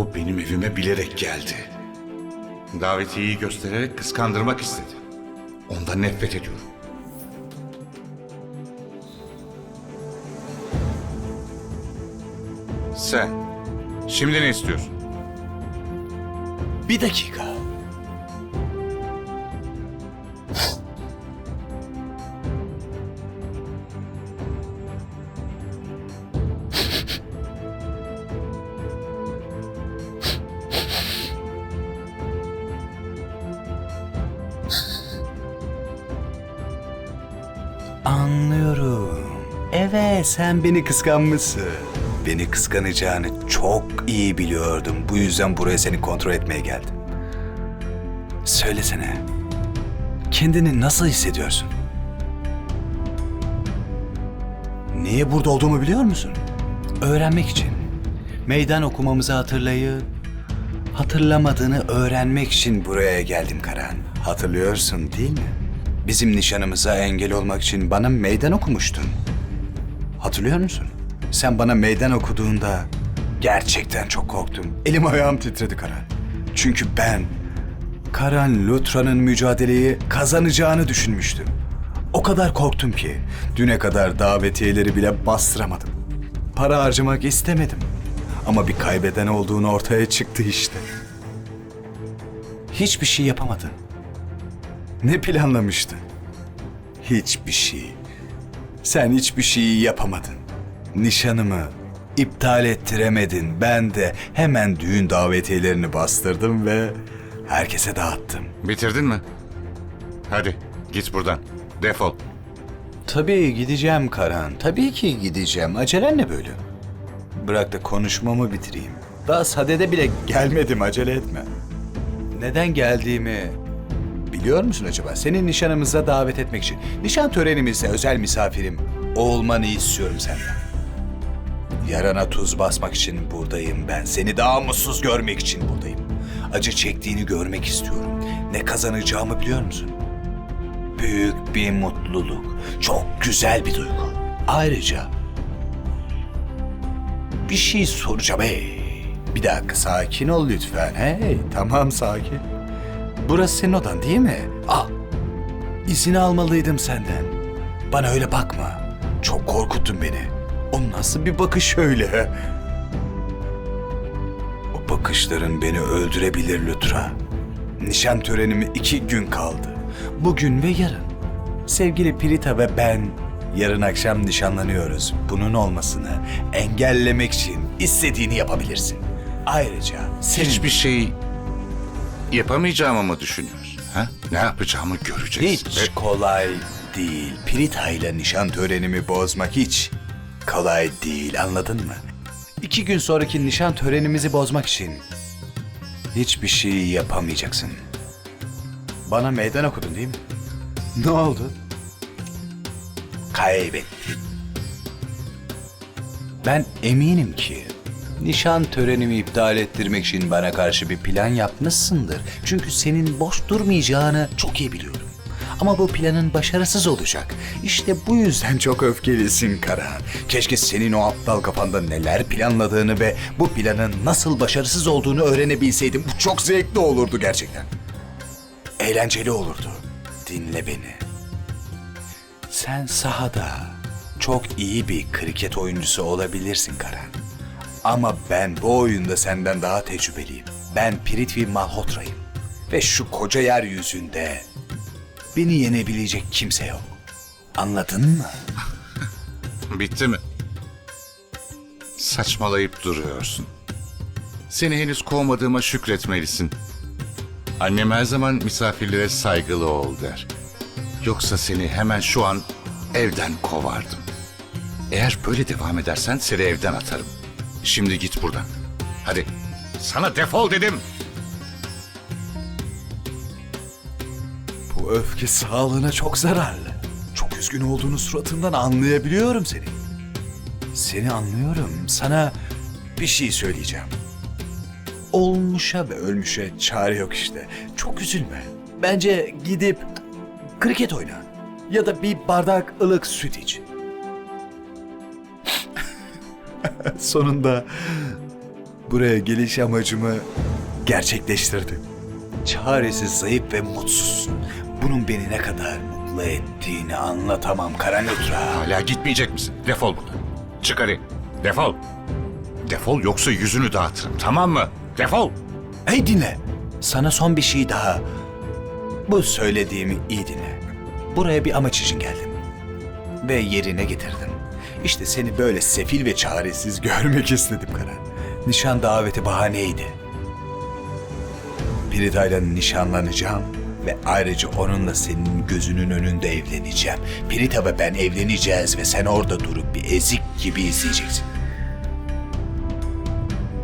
O benim evime bilerek geldi. Davetiyeyi göstererek kıskandırmak istedi. Ondan nefret ediyorum. Sen, şimdi ne istiyorsun? Bir dakika. Anlıyorum. Evet, sen beni kıskanmışsın. Beni kıskanacağını çok iyi biliyordum. Bu yüzden buraya seni kontrol etmeye geldim. Söylesene. Kendini nasıl hissediyorsun? Niye burada olduğumu biliyor musun? Öğrenmek için. Meydan okumamızı hatırlayıp hatırlamadığını öğrenmek için buraya geldim Karan. Hatırlıyorsun değil mi? Bizim nişanımıza engel olmak için bana meydan okumuştun. Hatırlıyor musun? Sen bana meydan okuduğunda gerçekten çok korktum. Elim ayağım titredi Karan. Çünkü ben Karan Lutra'nın mücadeleyi kazanacağını düşünmüştüm. O kadar korktum ki düne kadar davetiyeleri bile bastıramadım. Para harcamak istemedim. Ama bir kaybeden olduğunu ortaya çıktı işte. Hiçbir şey yapamadın. Ne planlamıştın? Hiçbir şey. Sen hiçbir şeyi yapamadın. Nişanımı iptal ettiremedin. Ben de hemen düğün davetiyelerini bastırdım ve herkese dağıttım. Bitirdin mi? Hadi git buradan. Defol. Tabii gideceğim Karan. Tabii ki gideceğim. Acelen ne böyle? Bırak da konuşmamı bitireyim. Daha sadede bile gelmedim acele etme. Neden geldiğimi biliyor musun acaba? Senin nişanımıza davet etmek için. Nişan törenimizde özel misafirim olmanı istiyorum senden. Yarana tuz basmak için buradayım ben. Seni daha mutsuz görmek için buradayım. Acı çektiğini görmek istiyorum. Ne kazanacağımı biliyor musun? Büyük bir mutluluk. Çok güzel bir duygu. Ayrıca bir şey soracağım hey. Bir dakika sakin ol lütfen. Hey tamam sakin. Burası senin odan değil mi? Al. İzin almalıydım senden. Bana öyle bakma. Çok korkuttun beni. O nasıl bir bakış öyle? O bakışların beni öldürebilir Lütra. Nişan törenimi iki gün kaldı. Bugün ve yarın. Sevgili Prita ve ben yarın akşam nişanlanıyoruz. Bunun olmasını engellemek için istediğini yapabilirsin. Ayrıca senin... Hiçbir şey yapamayacağımı mı düşünüyorsun? Ha? Ne yapacağımı göreceğiz. Hiç kolay değil. Prita ile nişan törenimi bozmak hiç kolay değil anladın mı? İki gün sonraki nişan törenimizi bozmak için hiçbir şey yapamayacaksın. Bana meydan okudun değil mi? Ne oldu? Kaybettin. Ben eminim ki nişan törenimi iptal ettirmek için bana karşı bir plan yapmışsındır. Çünkü senin boş durmayacağını çok iyi biliyorum. Ama bu planın başarısız olacak. İşte bu yüzden çok öfkelisin Karahan. Keşke senin o aptal kafanda neler planladığını ve bu planın nasıl başarısız olduğunu öğrenebilseydim. Bu çok zevkli olurdu gerçekten. Eğlenceli olurdu. Dinle beni. Sen sahada çok iyi bir kriket oyuncusu olabilirsin Karan. Ama ben bu oyunda senden daha tecrübeliyim. Ben Prithvi Malhotra'yım. Ve şu koca yeryüzünde beni yenebilecek kimse yok. Anladın mı? Bitti mi? Saçmalayıp duruyorsun. Seni henüz kovmadığıma şükretmelisin. Annem her zaman misafirlere saygılı ol der. Yoksa seni hemen şu an evden kovardım. Eğer böyle devam edersen seni evden atarım. Şimdi git buradan. Hadi. Sana defol dedim. Bu öfke sağlığına çok zararlı. Çok üzgün olduğunu suratından anlayabiliyorum seni. Seni anlıyorum. Sana bir şey söyleyeceğim. Olmuşa ve ölmüşe çare yok işte. Çok üzülme. Bence gidip kriket oyna. Ya da bir bardak ılık süt iç. Sonunda buraya geliş amacımı gerçekleştirdim. Çaresiz, zayıf ve mutsuz. Bunun beni ne kadar mutlu ettiğini anlatamam Karanlutra. Hala gitmeyecek misin? Defol buradan. Çık hadi. Defol. Defol yoksa yüzünü dağıtırım tamam mı? Defol. Hey dinle. Sana son bir şey daha. Bu söylediğimi iyi dinle. Buraya bir amaç için geldim. Ve yerine getirdim. İşte seni böyle sefil ve çaresiz görmek istedim Karan. Nişan daveti bahaneydi. Pirita'yla nişanlanacağım ve ayrıca onunla senin gözünün önünde evleneceğim. Pirita ve ben evleneceğiz ve sen orada durup bir ezik gibi izleyeceksin.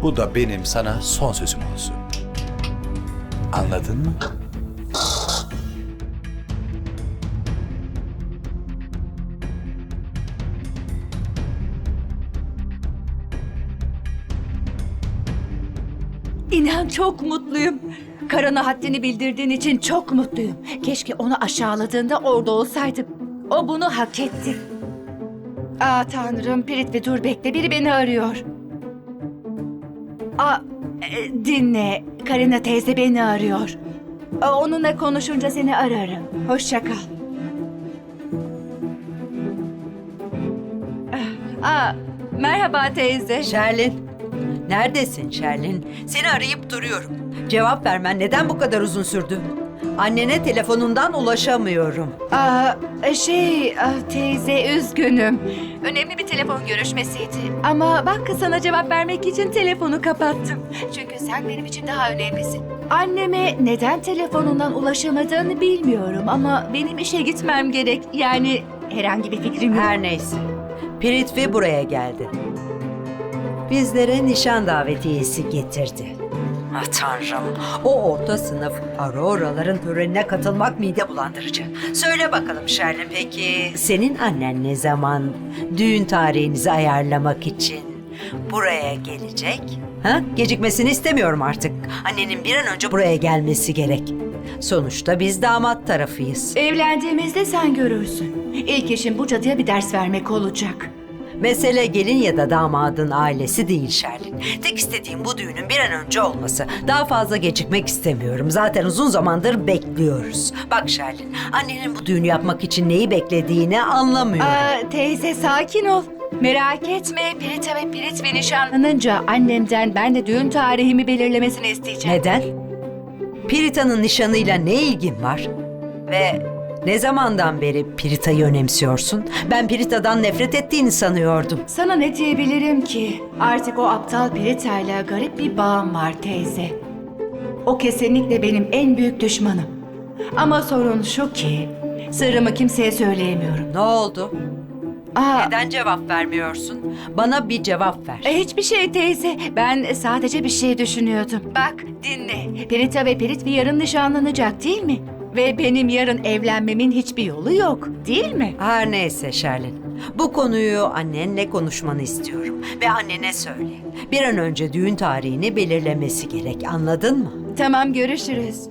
Bu da benim sana son sözüm olsun. Anladın mı? Çok mutluyum. Karana haddini bildirdiğin için çok mutluyum. Keşke onu aşağıladığında orada olsaydım. O bunu hak etti. Aa tanrım Pirit ve dur bekle biri beni arıyor. Aa e, dinle Karina teyze beni arıyor. Onunla konuşunca seni ararım. Hoşça kal. Ah, Aa, merhaba teyze. Şerlin. Neredesin Şerlin? Seni arayıp duruyorum. Cevap vermen neden bu kadar uzun sürdü? Annene telefonundan ulaşamıyorum. Aa, şey ah, teyze üzgünüm. Önemli bir telefon görüşmesiydi. Ama bak sana cevap vermek için telefonu kapattım. Çünkü sen benim için daha önemlisin. Anneme neden telefonundan ulaşamadığını bilmiyorum ama benim işe gitmem gerek. Yani herhangi bir fikrim yok. Her neyse. Piritvi buraya geldi. Bizlere nişan davetiyesi getirdi. Ah tanrım. O orta sınıf Aurora'ların törenine katılmak mide bulandırıcı. Söyle bakalım Şerlin peki senin annen ne zaman düğün tarihinizi ayarlamak için buraya gelecek? Ha? Gecikmesini istemiyorum artık. Annenin bir an önce buraya gelmesi gerek. Sonuçta biz damat tarafıyız. Evlendiğimizde sen görürsün. İlk işim bu cadıya bir ders vermek olacak. Mesele gelin ya da damadın ailesi değil Şerlin. Tek istediğim bu düğünün bir an önce olması. Daha fazla gecikmek istemiyorum. Zaten uzun zamandır bekliyoruz. Bak Şerlin, annenin bu düğünü yapmak için neyi beklediğini anlamıyorum. Aa, teyze sakin ol. Merak etme Pirita ve Pirit ve nişanlanınca annemden ben de düğün tarihimi belirlemesini isteyeceğim. Neden? Pirita'nın nişanıyla ne ilgin var? Ve ne zamandan beri Pirita'yı önemsiyorsun? Ben Pirita'dan nefret ettiğini sanıyordum. Sana ne diyebilirim ki? Artık o aptal Pirita'yla garip bir bağım var teyze. O kesinlikle benim en büyük düşmanım. Ama sorun şu ki sırrımı kimseye söyleyemiyorum. Ne oldu? Aa, Neden cevap vermiyorsun? Bana bir cevap ver. e, hiçbir şey teyze. Ben sadece bir şey düşünüyordum. Bak dinle. Pirita ve Pirit bir yarın nişanlanacak değil mi? Ve benim yarın evlenmemin hiçbir yolu yok değil mi? Her neyse Şerlin. Bu konuyu annenle konuşmanı istiyorum. Ve annene söyle. Bir an önce düğün tarihini belirlemesi gerek. Anladın mı? Tamam görüşürüz.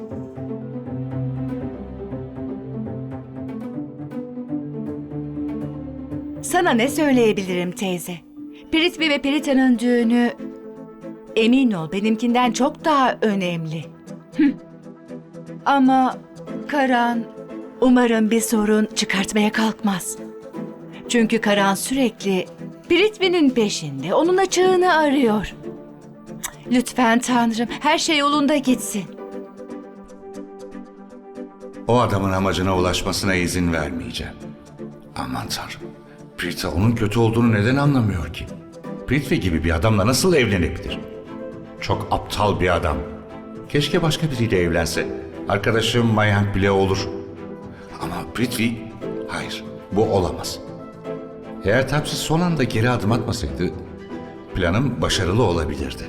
Sana ne söyleyebilirim teyze? Piritvi ve Pirita'nın düğünü emin ol benimkinden çok daha önemli. Ama Karan umarım bir sorun çıkartmaya kalkmaz. Çünkü Karan sürekli Piritvi'nin peşinde, onun açığını arıyor. Lütfen Tanrım her şey yolunda gitsin. O adamın amacına ulaşmasına izin vermeyeceğim. Aman tanrım. Prita onun kötü olduğunu neden anlamıyor ki? Prithvi gibi bir adamla nasıl evlenebilir? Çok aptal bir adam. Keşke başka biriyle evlense. Arkadaşım Mayank bile olur. Ama Prithvi, hayır bu olamaz. Eğer Tapsi son anda geri adım atmasaydı, planım başarılı olabilirdi.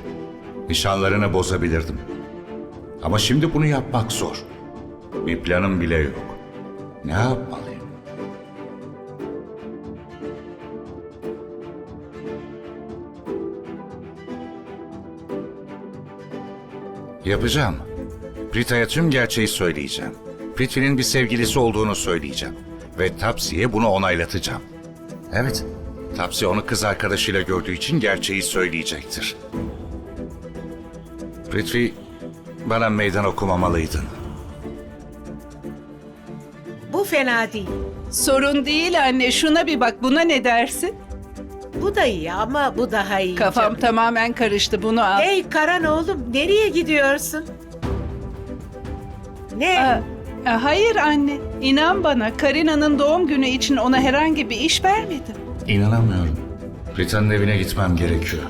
Nişanlarını bozabilirdim. Ama şimdi bunu yapmak zor. Bir planım bile yok. Ne yapmalıyım? Yapacağım. Prita'ya tüm gerçeği söyleyeceğim. Prithvi'nin bir sevgilisi olduğunu söyleyeceğim. Ve Tapsi'ye bunu onaylatacağım. Evet, Tapsi onu kız arkadaşıyla gördüğü için gerçeği söyleyecektir. Prithvi, bana meydan okumamalıydın. Bu fena değil. Sorun değil anne. Şuna bir bak. Buna ne dersin? Bu da iyi ama bu daha iyi. Kafam canım. tamamen karıştı. Bunu al. Hey Karan oğlum nereye gidiyorsun? Ne? Aa, e, hayır anne. İnan bana. Karina'nın doğum günü için ona herhangi bir iş vermedim. İnanamıyorum. Rita'nın evine gitmem gerekiyor.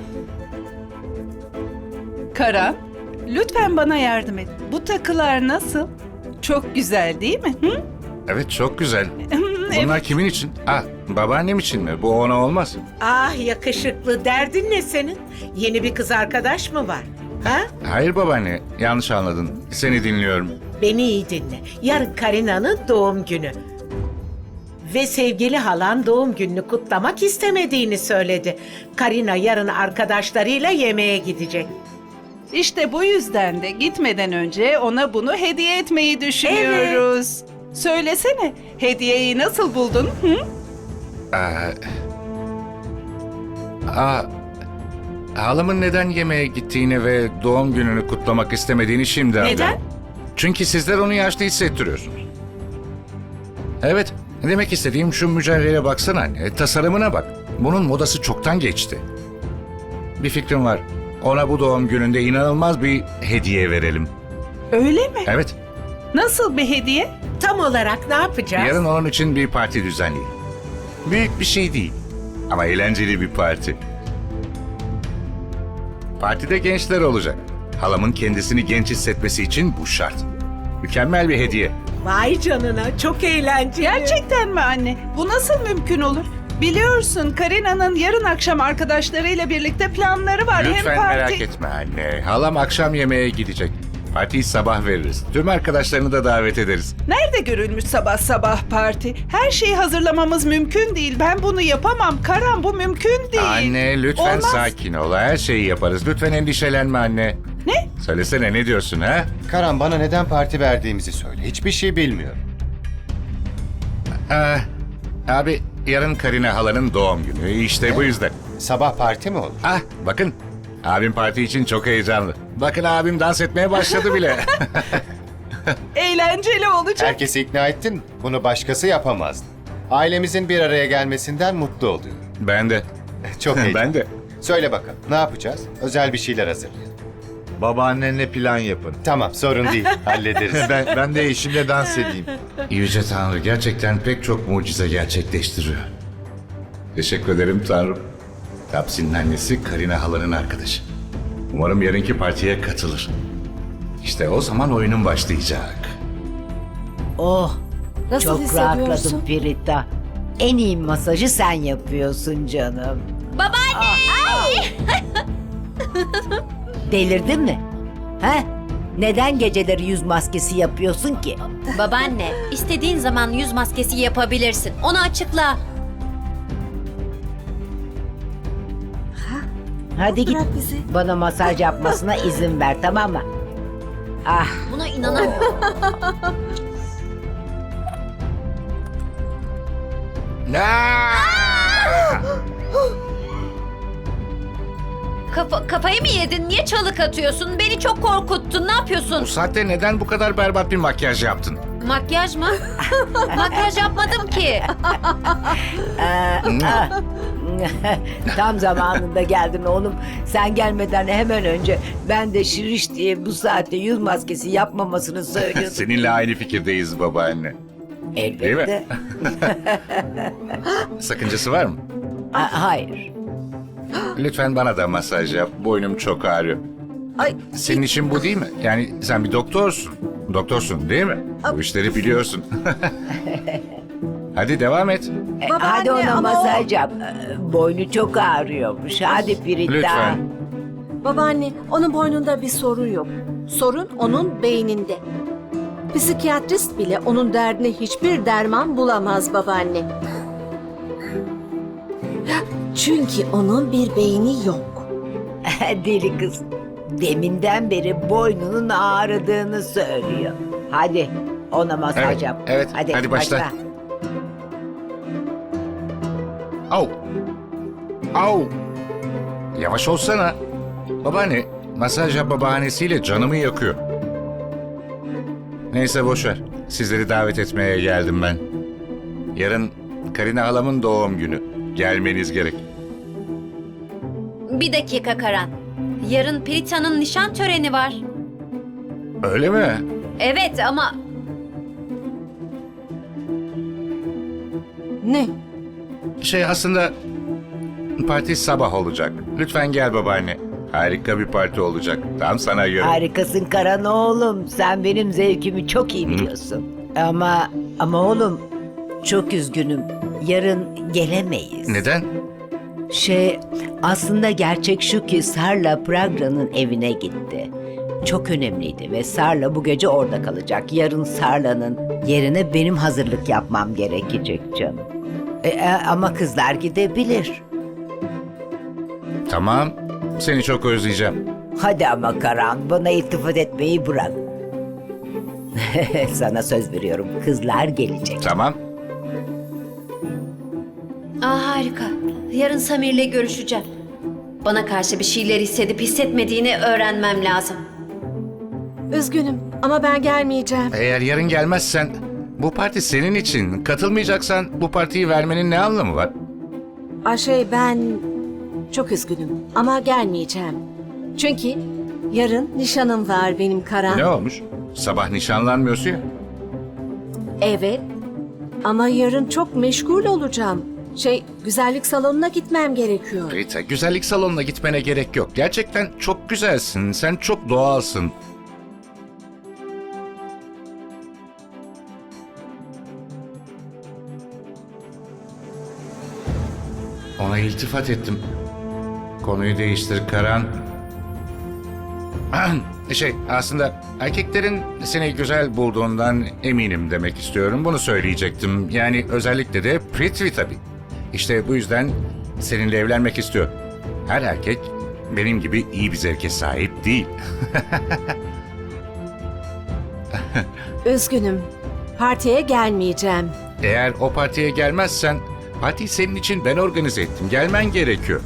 Karan, lütfen bana yardım et. Bu takılar nasıl? Çok güzel değil mi? Hı? Evet çok güzel. Evet. Bunlar kimin için? Ah babaannem için mi? Bu ona olmaz. Ah yakışıklı derdin ne senin? Yeni bir kız arkadaş mı var? Ha? Hayır babaanne yanlış anladın. Seni dinliyorum. Beni iyi dinle. Yarın Karina'nın doğum günü. Ve sevgili halan doğum gününü kutlamak istemediğini söyledi. Karina yarın arkadaşlarıyla yemeğe gidecek. İşte bu yüzden de gitmeden önce ona bunu hediye etmeyi düşünüyoruz. Söylesene, hediyeyi nasıl buldun? Hı? Aa, aa, halamın neden yemeğe gittiğini ve doğum gününü kutlamak istemediğini şimdi anladım. Neden? Çünkü sizler onu yaşlı hissettiriyorsunuz. Evet, demek istediğim şu mücevhere baksana anne, tasarımına bak. Bunun modası çoktan geçti. Bir fikrim var. Ona bu doğum gününde inanılmaz bir hediye verelim. Öyle mi? Evet, Nasıl bir hediye? Tam olarak ne yapacağız? yarın onun için bir parti düzenleyelim. Büyük bir şey değil ama eğlenceli bir parti. Partide gençler olacak. Halamın kendisini genç hissetmesi için bu şart. Mükemmel bir hediye. Vay canına çok eğlenceli. Gerçekten mi anne? Bu nasıl mümkün olur? Biliyorsun Karina'nın yarın akşam arkadaşlarıyla birlikte planları var. Lütfen Hem parti... merak etme anne. Halam akşam yemeğe gidecek. Partiyi sabah veririz. Tüm arkadaşlarını da davet ederiz. Nerede görülmüş sabah sabah parti? Her şeyi hazırlamamız mümkün değil. Ben bunu yapamam. Karan bu mümkün değil. Anne lütfen Olmaz. sakin ol. Her şeyi yaparız. Lütfen endişelenme anne. Ne? Söylesene ne diyorsun ha? Karan bana neden parti verdiğimizi söyle. Hiçbir şey bilmiyorum. Aa, abi yarın Karina halanın doğum günü. İşte bu yüzden. Sabah parti mi olur? Ah bakın. Abim parti için çok heyecanlı. Bakın abim dans etmeye başladı bile. Eğlenceli olacak. Herkesi ikna ettin? Bunu başkası yapamazdı. Ailemizin bir araya gelmesinden mutlu oluyorum. ben de. Çok heyecanlı. ben de. Söyle bakalım ne yapacağız? Özel bir şeyler hazırlayalım. Babaannenle plan yapın. Tamam sorun değil hallederiz. ben, ben de eşimle dans edeyim. Yüce Tanrı gerçekten pek çok mucize gerçekleştiriyor. Teşekkür ederim Tanrım. Tapsin'in annesi Karina halanın arkadaşı. Umarım yarınki partiye katılır. İşte o zaman oyunun başlayacak. Oh, Nasıl çok hissediyorsun? rahatladım Pirita. En iyi masajı sen yapıyorsun canım. Babaanne! Delirdin mi? He? Neden geceleri yüz maskesi yapıyorsun ki? Babaanne, istediğin zaman yüz maskesi yapabilirsin. Onu açıkla. Hadi git. Bana masaj yapmasına izin ver tamam mı? Ah, Buna inanamıyorum. Kafa, kafayı mı yedin? Niye çalık atıyorsun? Beni çok korkuttun. Ne yapıyorsun? Bu saatte neden bu kadar berbat bir makyaj yaptın? Makyaj mı? Makyaj yapmadım ki. tam zamanında geldin oğlum. Sen gelmeden hemen önce ben de Şiriş diye bu saatte yüz maskesi yapmamasını söylüyordum. Seninle aynı fikirdeyiz babaanne. Elbette. Sakıncası var mı? Ha, hayır. Lütfen bana da masaj yap. Boynum çok ağrıyor. Ay, Senin işin bu değil mi? Yani sen bir doktorsun. Doktorsun değil mi? Bu işleri biliyorsun. Hadi devam et. E, hadi ona masaj yap. E, Boynu çok ağrıyormuş. Hadi Pirita. Lütfen. Babaanne, onun boynunda bir sorun yok. Sorun onun beyninde. Psikiyatrist bile onun derdine hiçbir derman bulamaz babaanne. Çünkü onun bir beyni yok. Deli kız. Deminden beri boynunun ağrıdığını söylüyor. Hadi ona masaj Evet, yap. evet. Hadi başla. Au. Au. Yavaş olsana. Babaanne, masaj yapma bahanesiyle canımı yakıyor. Neyse boş ver. Sizleri davet etmeye geldim ben. Yarın Karina halamın doğum günü. Gelmeniz gerek. Bir dakika Karan. Yarın Prita'nın nişan töreni var. Öyle mi? Evet ama Ne? Şey aslında parti sabah olacak. Lütfen gel babaanne. Harika bir parti olacak. Tam sana göre. Harikasın Karan oğlum. Sen benim zevkimi çok iyi biliyorsun. Ama ama oğlum çok üzgünüm. Yarın gelemeyiz. Neden? Şey aslında gerçek şu ki Sarla Pragra'nın evine gitti. Çok önemliydi ve Sarla bu gece orada kalacak. Yarın Sarla'nın yerine benim hazırlık yapmam gerekecek canım. E, e, ama kızlar gidebilir. Tamam. Seni çok özleyeceğim. Hadi ama Karan bana iltifat etmeyi bırak. Sana söz veriyorum kızlar gelecek. Tamam. Aa, harika. Yarın Samir'le görüşeceğim. Bana karşı bir şeyler hissedip hissetmediğini öğrenmem lazım. Üzgünüm ama ben gelmeyeceğim. Eğer yarın gelmezsen bu parti senin için. Katılmayacaksan bu partiyi vermenin ne anlamı var? Aa, şey ben çok üzgünüm ama gelmeyeceğim. Çünkü yarın nişanım var benim Karan. Ne olmuş? Sabah nişanlanmıyorsun ya. Evet. Ama yarın çok meşgul olacağım. Şey, güzellik salonuna gitmem gerekiyor. Rita, güzellik salonuna gitmene gerek yok. Gerçekten çok güzelsin. Sen çok doğalsın. Ona iltifat ettim. Konuyu değiştir Karan. Şey aslında erkeklerin seni güzel bulduğundan eminim demek istiyorum. Bunu söyleyecektim. Yani özellikle de Prithvi tabii. İşte bu yüzden seninle evlenmek istiyor. Her erkek benim gibi iyi bir zevke sahip değil. Üzgünüm. Partiye gelmeyeceğim. Eğer o partiye gelmezsen partiyi senin için ben organize ettim. Gelmen gerekiyor.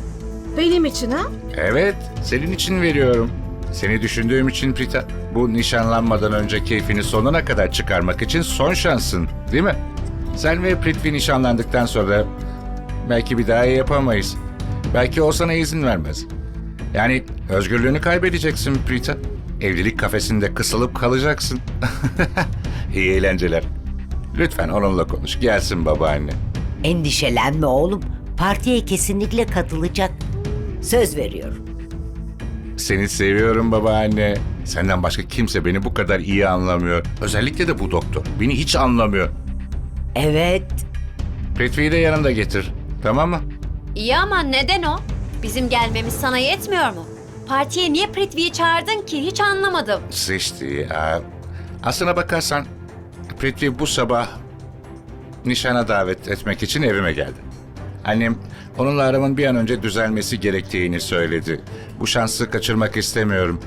Benim için ha? Evet, senin için veriyorum. Seni düşündüğüm için Prita. Bu nişanlanmadan önce keyfini sonuna kadar çıkarmak için son şansın, değil mi? Sen ve Prithvi nişanlandıktan sonra belki bir daha yapamayız. Belki o sana izin vermez. Yani özgürlüğünü kaybedeceksin Prita. Evlilik kafesinde kısılıp kalacaksın. İyi eğlenceler. Lütfen onunla konuş. Gelsin babaanne. Endişelenme oğlum. Partiye kesinlikle katılacak. Söz veriyorum. Seni seviyorum babaanne. Senden başka kimse beni bu kadar iyi anlamıyor. Özellikle de bu doktor. Beni hiç anlamıyor. Evet. Prithvi'yi de yanında getir. Tamam mı? İyi ama neden o? Bizim gelmemiz sana yetmiyor mu? Partiye niye Pritvi'yi çağırdın ki? Hiç anlamadım. Sıçtı. Aa, Aslına bakarsan Prithvi bu sabah nişana davet etmek için evime geldi. Annem onunla aramın bir an önce düzelmesi gerektiğini söyledi. Bu şansı kaçırmak istemiyorum.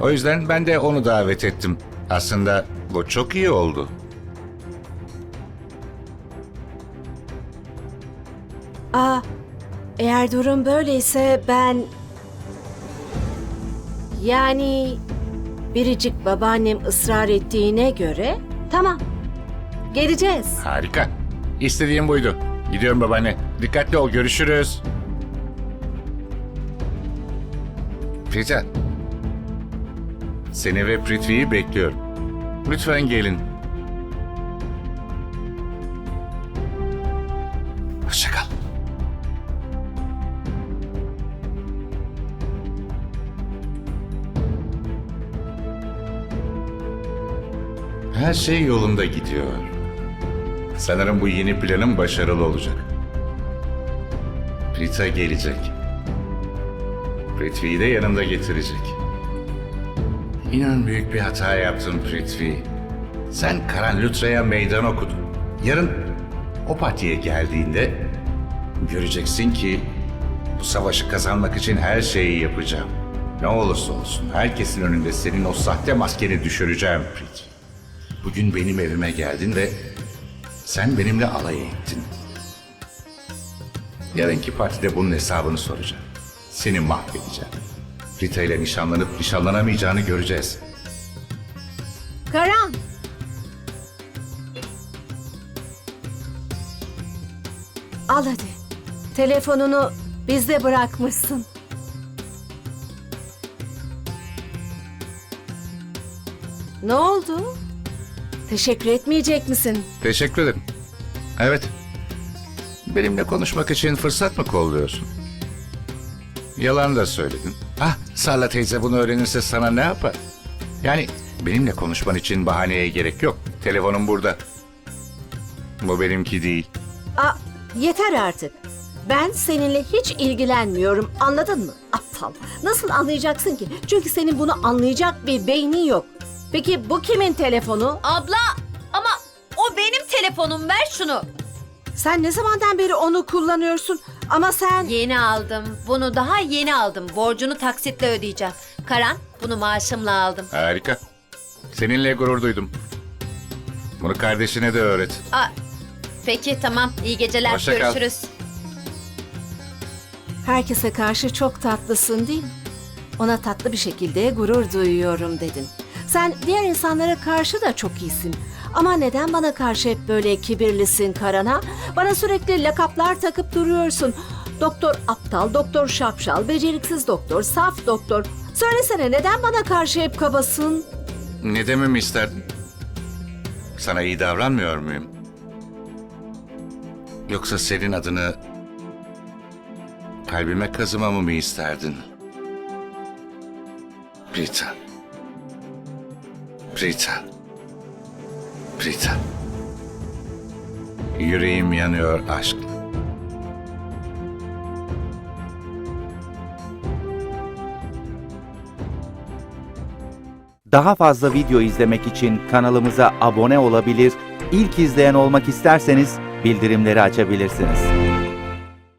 O yüzden ben de onu davet ettim. Aslında bu çok iyi oldu. Aa, eğer durum böyleyse ben... Yani biricik babaannem ısrar ettiğine göre tamam. Geleceğiz. Harika. İstediğim buydu. Gidiyorum babaanne. Dikkatli ol. Görüşürüz. Prita. Seni ve Prithvi'yi bekliyorum. Lütfen gelin. Her şey yolunda gidiyor. Sanırım bu yeni planım başarılı olacak. Rita gelecek. Prithvi'yi de yanında getirecek. İnan büyük bir hata yaptın Prithvi. Sen Karan Lutra'ya meydan okudun. Yarın o partiye geldiğinde göreceksin ki bu savaşı kazanmak için her şeyi yapacağım. Ne olursa olsun herkesin önünde senin o sahte maskeni düşüreceğim Prithvi. Bugün benim evime geldin ve sen benimle alay ettin. Yarınki partide bunun hesabını soracağım. Seni mahvedeceğim. Rita ile nişanlanıp nişanlanamayacağını göreceğiz. Karan. Al hadi. Telefonunu bizde bırakmışsın. Ne oldu? Teşekkür etmeyecek misin? Teşekkür ederim. Evet. Benimle konuşmak için fırsat mı kolluyorsun? Yalan da söyledin. Ah, Sarla teyze bunu öğrenirse sana ne yapar? Yani benimle konuşman için bahaneye gerek yok. Telefonum burada. Bu benimki değil. Aa, yeter artık. Ben seninle hiç ilgilenmiyorum. Anladın mı? Aptal. Nasıl anlayacaksın ki? Çünkü senin bunu anlayacak bir beynin yok. Peki bu kimin telefonu? Abla ama o benim telefonum ver şunu. Sen ne zamandan beri onu kullanıyorsun? Ama sen... Yeni aldım. Bunu daha yeni aldım. Borcunu taksitle ödeyeceğim. Karan bunu maaşımla aldım. Harika. Seninle gurur duydum. Bunu kardeşine de öğret. Aa, peki tamam. İyi geceler. Hoşça kal. Görüşürüz. Herkese karşı çok tatlısın değil mi? Ona tatlı bir şekilde gurur duyuyorum dedin. Sen diğer insanlara karşı da çok iyisin. Ama neden bana karşı hep böyle kibirlisin Karana? Bana sürekli lakaplar takıp duruyorsun. Doktor aptal, doktor şapşal, beceriksiz doktor, saf doktor. Söylesene neden bana karşı hep kabasın? Ne dememi isterdin? Sana iyi davranmıyor muyum? Yoksa senin adını kalbime kazımamı mı isterdin? Rita. Rita. Rita. Yüreğim yanıyor aşkla. Daha fazla video izlemek için kanalımıza abone olabilir, ilk izleyen olmak isterseniz bildirimleri açabilirsiniz.